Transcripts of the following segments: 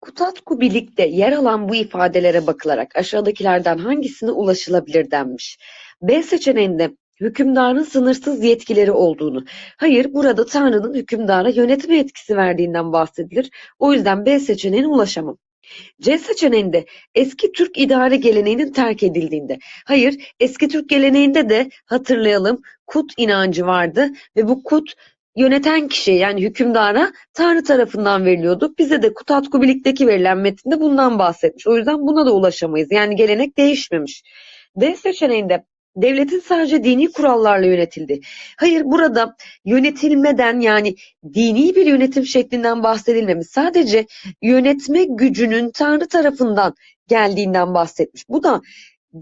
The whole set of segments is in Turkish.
Kutatku Bilik'te yer alan bu ifadelere bakılarak aşağıdakilerden hangisine ulaşılabilir denmiş. B seçeneğinde hükümdarın sınırsız yetkileri olduğunu. Hayır, burada Tanrı'nın hükümdara yönetme yetkisi verdiğinden bahsedilir. O yüzden B seçeneğine ulaşamam. C seçeneğinde eski Türk idare geleneğinin terk edildiğinde. Hayır, eski Türk geleneğinde de hatırlayalım kut inancı vardı ve bu kut yöneten kişi yani hükümdara Tanrı tarafından veriliyordu. Bize de Kutat Kubilik'teki verilen metinde bundan bahsetmiş. O yüzden buna da ulaşamayız. Yani gelenek değişmemiş. D seçeneğinde devletin sadece dini kurallarla yönetildi. Hayır burada yönetilmeden yani dini bir yönetim şeklinden bahsedilmemiş. Sadece yönetme gücünün Tanrı tarafından geldiğinden bahsetmiş. Bu da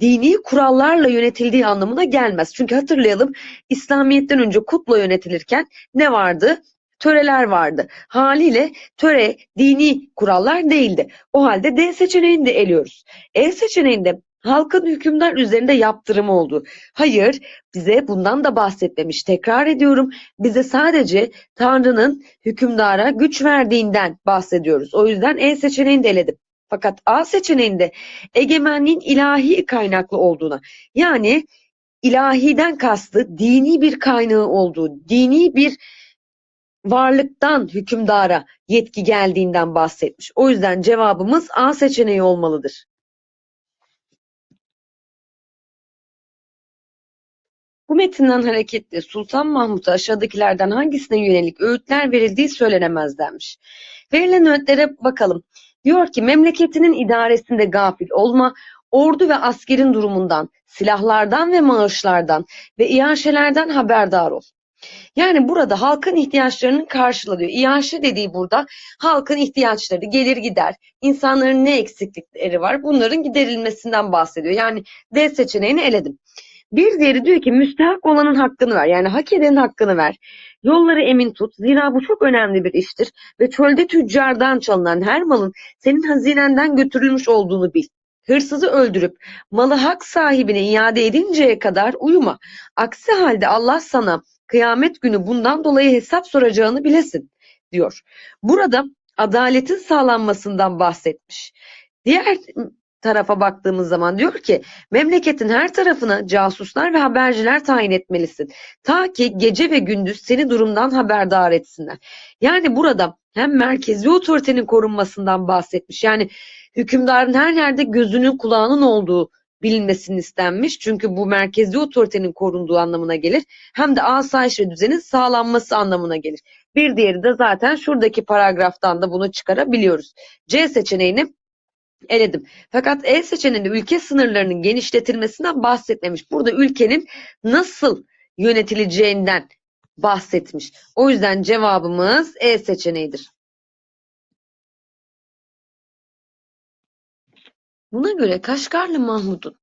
dini kurallarla yönetildiği anlamına gelmez. Çünkü hatırlayalım İslamiyet'ten önce kutla yönetilirken ne vardı? Töreler vardı. Haliyle töre dini kurallar değildi. O halde D seçeneğini de eliyoruz. E seçeneğinde halkın hükümdar üzerinde yaptırımı oldu. Hayır, bize bundan da bahsetmemiş. Tekrar ediyorum, bize sadece Tanrı'nın hükümdara güç verdiğinden bahsediyoruz. O yüzden E seçeneğini de eledim. Fakat A seçeneğinde egemenliğin ilahi kaynaklı olduğuna, yani ilahiden kastı dini bir kaynağı olduğu, dini bir varlıktan hükümdara yetki geldiğinden bahsetmiş. O yüzden cevabımız A seçeneği olmalıdır. Bu metinden hareketle Sultan Mahmut'a aşağıdakilerden hangisine yönelik öğütler verildiği söylenemez denmiş. Verilen öğütlere bakalım. Diyor ki memleketinin idaresinde gafil olma, ordu ve askerin durumundan, silahlardan ve maaşlardan ve iaşelerden haberdar ol. Yani burada halkın ihtiyaçlarını karşılanıyor. İyaşe dediği burada halkın ihtiyaçları gelir gider. İnsanların ne eksiklikleri var bunların giderilmesinden bahsediyor. Yani D seçeneğini eledim. Bir diğeri diyor ki müstehak olanın hakkını ver. Yani hak edenin hakkını ver. Yolları emin tut. Zira bu çok önemli bir iştir. Ve çölde tüccardan çalınan her malın senin hazinenden götürülmüş olduğunu bil. Hırsızı öldürüp malı hak sahibine iade edinceye kadar uyuma. Aksi halde Allah sana kıyamet günü bundan dolayı hesap soracağını bilesin diyor. Burada adaletin sağlanmasından bahsetmiş. Diğer tarafa baktığımız zaman diyor ki memleketin her tarafına casuslar ve haberciler tayin etmelisin. Ta ki gece ve gündüz seni durumdan haberdar etsinler. Yani burada hem merkezi otoritenin korunmasından bahsetmiş. Yani hükümdarın her yerde gözünün kulağının olduğu bilinmesini istenmiş. Çünkü bu merkezi otoritenin korunduğu anlamına gelir. Hem de asayiş ve düzenin sağlanması anlamına gelir. Bir diğeri de zaten şuradaki paragraftan da bunu çıkarabiliyoruz. C seçeneğini eledim. Fakat E seçeneğinde ülke sınırlarının genişletilmesinden bahsetmemiş. Burada ülkenin nasıl yönetileceğinden bahsetmiş. O yüzden cevabımız E seçeneğidir. Buna göre Kaşgarlı Mahmud'un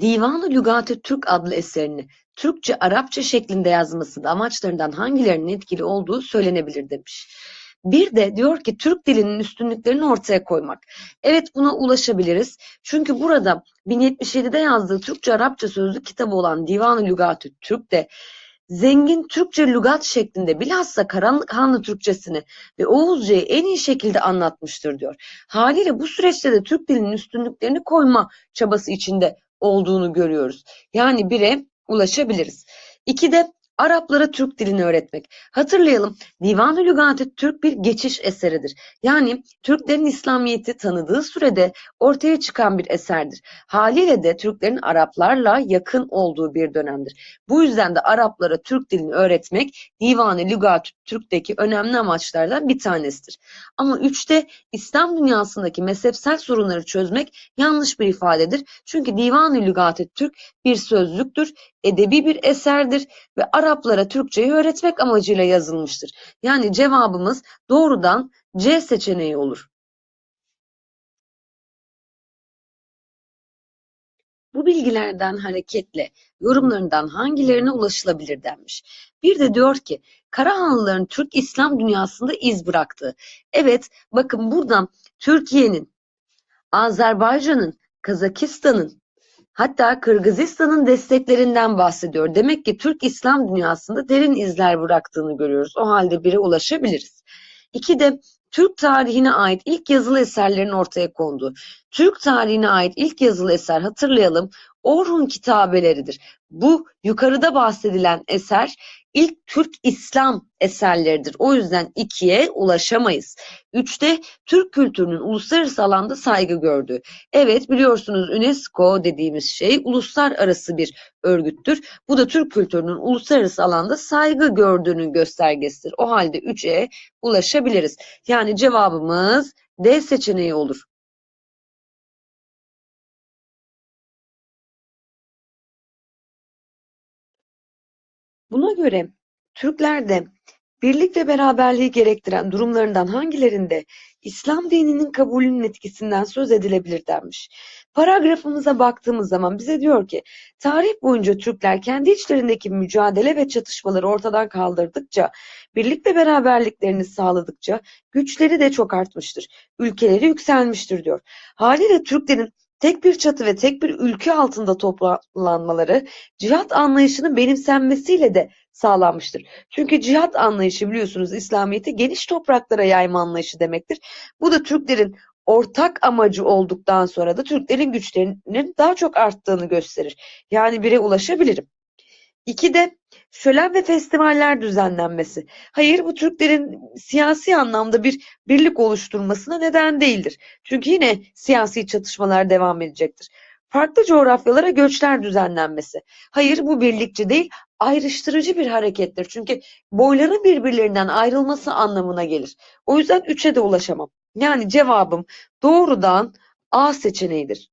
Divan-ı Lügat-ı Türk adlı eserini Türkçe Arapça şeklinde yazması da amaçlarından hangilerinin etkili olduğu söylenebilir demiş. Bir de diyor ki Türk dilinin üstünlüklerini ortaya koymak. Evet buna ulaşabiliriz. Çünkü burada 1077'de yazdığı Türkçe Arapça sözlük kitabı olan Divan-ı Lügat-ı Türk'te zengin Türkçe lügat şeklinde bilhassa Karanlık Hanlı Türkçesini ve Oğuzcayı en iyi şekilde anlatmıştır diyor. Haliyle bu süreçte de Türk dilinin üstünlüklerini koyma çabası içinde olduğunu görüyoruz. Yani bire ulaşabiliriz. İki de Araplara Türk dilini öğretmek. Hatırlayalım Divan-ı Lügat-ı Türk bir geçiş eseridir. Yani Türklerin İslamiyet'i tanıdığı sürede ortaya çıkan bir eserdir. Haliyle de Türklerin Araplarla yakın olduğu bir dönemdir. Bu yüzden de Araplara Türk dilini öğretmek Divan-ı Lügat-ı Türk'teki önemli amaçlardan bir tanesidir. Ama üçte İslam dünyasındaki mezhepsel sorunları çözmek yanlış bir ifadedir. Çünkü Divan-ı Lügat-ı Türk bir sözlüktür, edebi bir eserdir ve Araplara Türkçeyi öğretmek amacıyla yazılmıştır. Yani cevabımız doğrudan C seçeneği olur. Bu bilgilerden hareketle yorumlarından hangilerine ulaşılabilir denmiş. Bir de diyor ki Karahanlıların Türk İslam dünyasında iz bıraktığı. Evet bakın buradan Türkiye'nin, Azerbaycan'ın, Kazakistan'ın hatta Kırgızistan'ın desteklerinden bahsediyor. Demek ki Türk İslam dünyasında derin izler bıraktığını görüyoruz. O halde bire ulaşabiliriz. İki de Türk tarihine ait ilk yazılı eserlerin ortaya konduğu. Türk tarihine ait ilk yazılı eser hatırlayalım Orhun kitabeleridir. Bu yukarıda bahsedilen eser ilk Türk İslam eserleridir. O yüzden ikiye ulaşamayız. Üçte Türk kültürünün uluslararası alanda saygı gördüğü. Evet biliyorsunuz UNESCO dediğimiz şey uluslararası bir örgüttür. Bu da Türk kültürünün uluslararası alanda saygı gördüğünün göstergesidir. O halde 3'e ulaşabiliriz. Yani cevabımız D seçeneği olur. Buna göre Türklerde birlik ve beraberliği gerektiren durumlarından hangilerinde İslam dininin kabulünün etkisinden söz edilebilir denmiş. Paragrafımıza baktığımız zaman bize diyor ki tarih boyunca Türkler kendi içlerindeki mücadele ve çatışmaları ortadan kaldırdıkça, birlik ve beraberliklerini sağladıkça güçleri de çok artmıştır. Ülkeleri yükselmiştir diyor. Haliyle Türklerin tek bir çatı ve tek bir ülke altında toplanmaları cihat anlayışının benimsenmesiyle de sağlanmıştır. Çünkü cihat anlayışı biliyorsunuz İslamiyet'i geniş topraklara yayma anlayışı demektir. Bu da Türklerin ortak amacı olduktan sonra da Türklerin güçlerinin daha çok arttığını gösterir. Yani bire ulaşabilirim. İki de şölen ve festivaller düzenlenmesi. Hayır bu Türklerin siyasi anlamda bir birlik oluşturmasına neden değildir. Çünkü yine siyasi çatışmalar devam edecektir. Farklı coğrafyalara göçler düzenlenmesi. Hayır bu birlikçi değil, ayrıştırıcı bir harekettir. Çünkü boyların birbirlerinden ayrılması anlamına gelir. O yüzden üçe de ulaşamam. Yani cevabım doğrudan A seçeneğidir.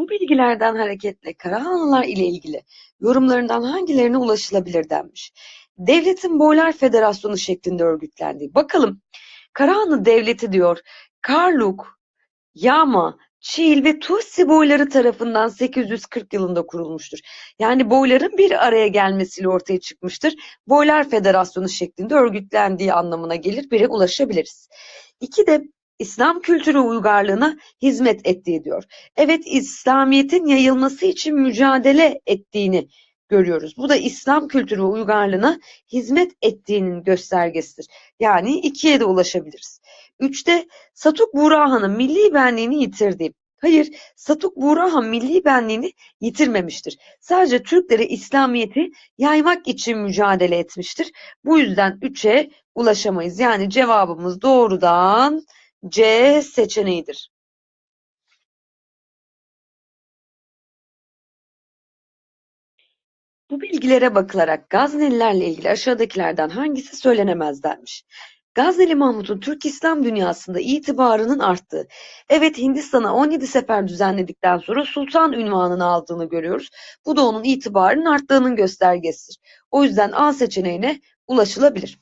Bu bilgilerden hareketle Karahanlılar ile ilgili yorumlarından hangilerine ulaşılabilir denmiş. Devletin Boylar Federasyonu şeklinde örgütlendiği. Bakalım Karahanlı Devleti diyor Karluk, Yama, Çiğil ve Tutsi boyları tarafından 840 yılında kurulmuştur. Yani boyların bir araya gelmesiyle ortaya çıkmıştır. Boylar Federasyonu şeklinde örgütlendiği anlamına gelir. Bire ulaşabiliriz. İki de İslam kültürü uygarlığına hizmet ettiği diyor. Evet İslamiyet'in yayılması için mücadele ettiğini görüyoruz. Bu da İslam kültürü uygarlığına hizmet ettiğinin göstergesidir. Yani ikiye de ulaşabiliriz. Üçte Satuk Buğrahan'ın milli benliğini yitirdiği. Hayır, Satuk Buğrahan milli benliğini yitirmemiştir. Sadece Türklere İslamiyet'i yaymak için mücadele etmiştir. Bu yüzden üçe ulaşamayız. Yani cevabımız doğrudan C seçeneğidir. Bu bilgilere bakılarak Gaznelilerle ilgili aşağıdakilerden hangisi söylenemez denmiş. Gazneli Mahmut'un Türk İslam dünyasında itibarının arttığı. Evet Hindistan'a 17 sefer düzenledikten sonra sultan ünvanını aldığını görüyoruz. Bu da onun itibarının arttığının göstergesidir. O yüzden A seçeneğine ulaşılabilir.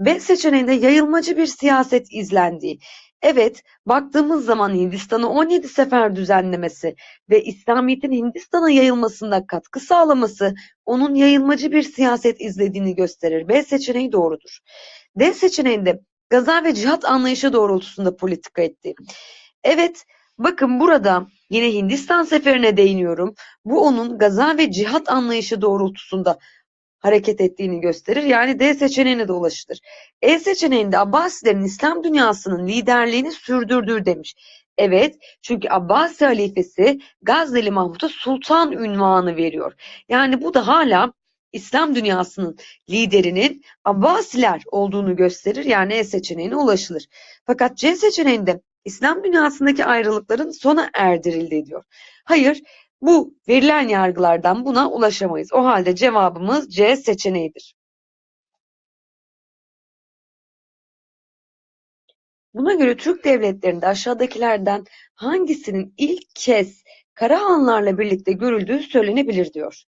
B seçeneğinde yayılmacı bir siyaset izlendiği. Evet, baktığımız zaman Hindistan'ı 17 sefer düzenlemesi ve İslamiyet'in Hindistan'a yayılmasında katkı sağlaması onun yayılmacı bir siyaset izlediğini gösterir. B seçeneği doğrudur. D seçeneğinde gaza ve cihat anlayışı doğrultusunda politika etti. Evet, bakın burada yine Hindistan seferine değiniyorum. Bu onun gaza ve cihat anlayışı doğrultusunda hareket ettiğini gösterir. Yani D seçeneğine de ulaşılır. E seçeneğinde Abbasilerin İslam dünyasının liderliğini sürdürdüğü demiş. Evet, çünkü Abbasi halifesi Gazneli Mahmut'a sultan ünvanı veriyor. Yani bu da hala İslam dünyasının liderinin Abbasiler olduğunu gösterir. Yani E seçeneğine ulaşılır. Fakat C seçeneğinde İslam dünyasındaki ayrılıkların sona erdirildiği diyor. Hayır, bu verilen yargılardan buna ulaşamayız. O halde cevabımız C seçeneğidir. Buna göre Türk devletlerinde aşağıdakilerden hangisinin ilk kez Karahanlarla birlikte görüldüğü söylenebilir diyor.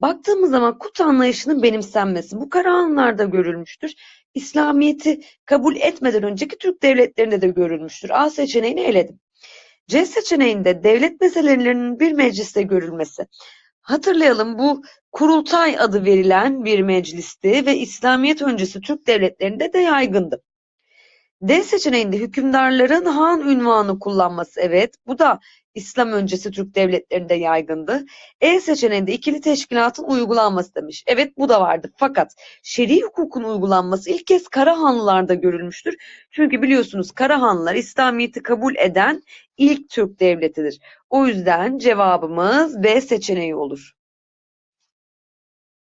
Baktığımız zaman Kut anlayışının benimsenmesi bu Karahanlarda görülmüştür. İslamiyet'i kabul etmeden önceki Türk devletlerinde de görülmüştür. A seçeneğini eledim. C seçeneğinde devlet meselelerinin bir mecliste görülmesi. Hatırlayalım bu kurultay adı verilen bir meclisti ve İslamiyet öncesi Türk devletlerinde de yaygındı. D seçeneğinde hükümdarların han ünvanı kullanması evet bu da İslam öncesi Türk devletlerinde yaygındı. E seçeneğinde ikili teşkilatın uygulanması demiş. Evet bu da vardı. Fakat şer'i hukukun uygulanması ilk kez Karahanlılarda görülmüştür. Çünkü biliyorsunuz Karahanlılar İslamiyet'i kabul eden ilk Türk devletidir. O yüzden cevabımız B seçeneği olur.